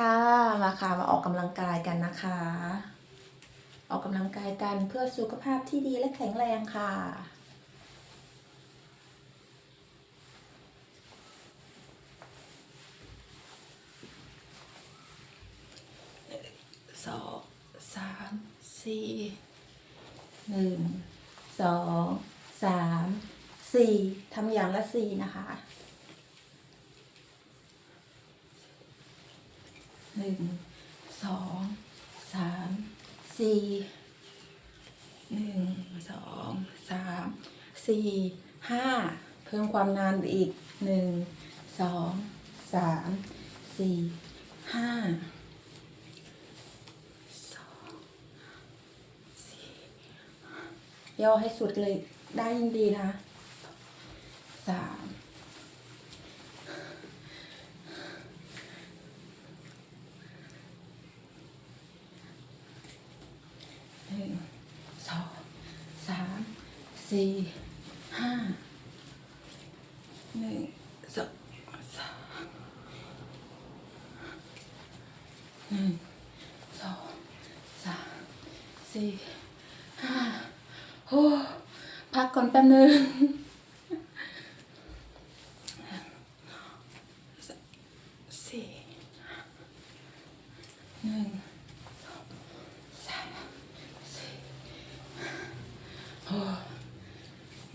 ค่ะมาค่ะมาออกกำลังกายกันนะคะ ออกกำลังกายกันเพื่อสุขภาพที่ดีและแข็งแรงค่ะ สองสามสี่หนึ่งสองสามสี่ทำอย่างละสี่นะคะ หนึ่งสองสามสี่หนึ่งสองสามสี่ห้าเพิ่มความนานไปอีกหนึ่งสองสามสี่ห้าสองสี่ย่อให้สุดเลยได้ยิ่งดีนะสาม หนึ่งสองสาม สี่ห้าหนึ่งสองสามหนึ่งสองสามสี่ห้าโอ้พักก่อนแป๊บนึงสี่หนึ่งสามสี่หกหนึ่ง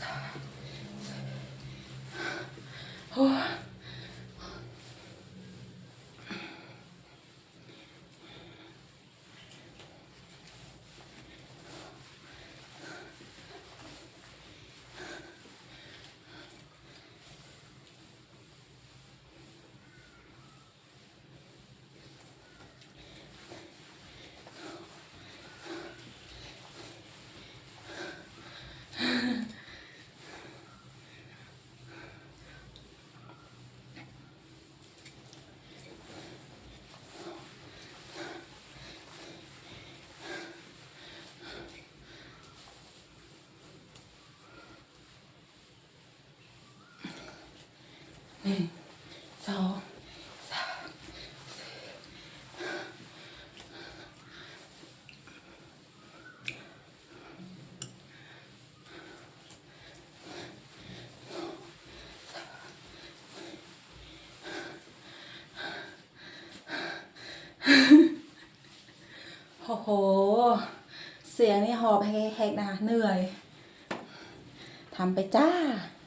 สามสี่หกห นึ่งสองสามโอ้โห เสียงนี่หอบแฮกๆนะคะ เหนื่อยทำไปจ้า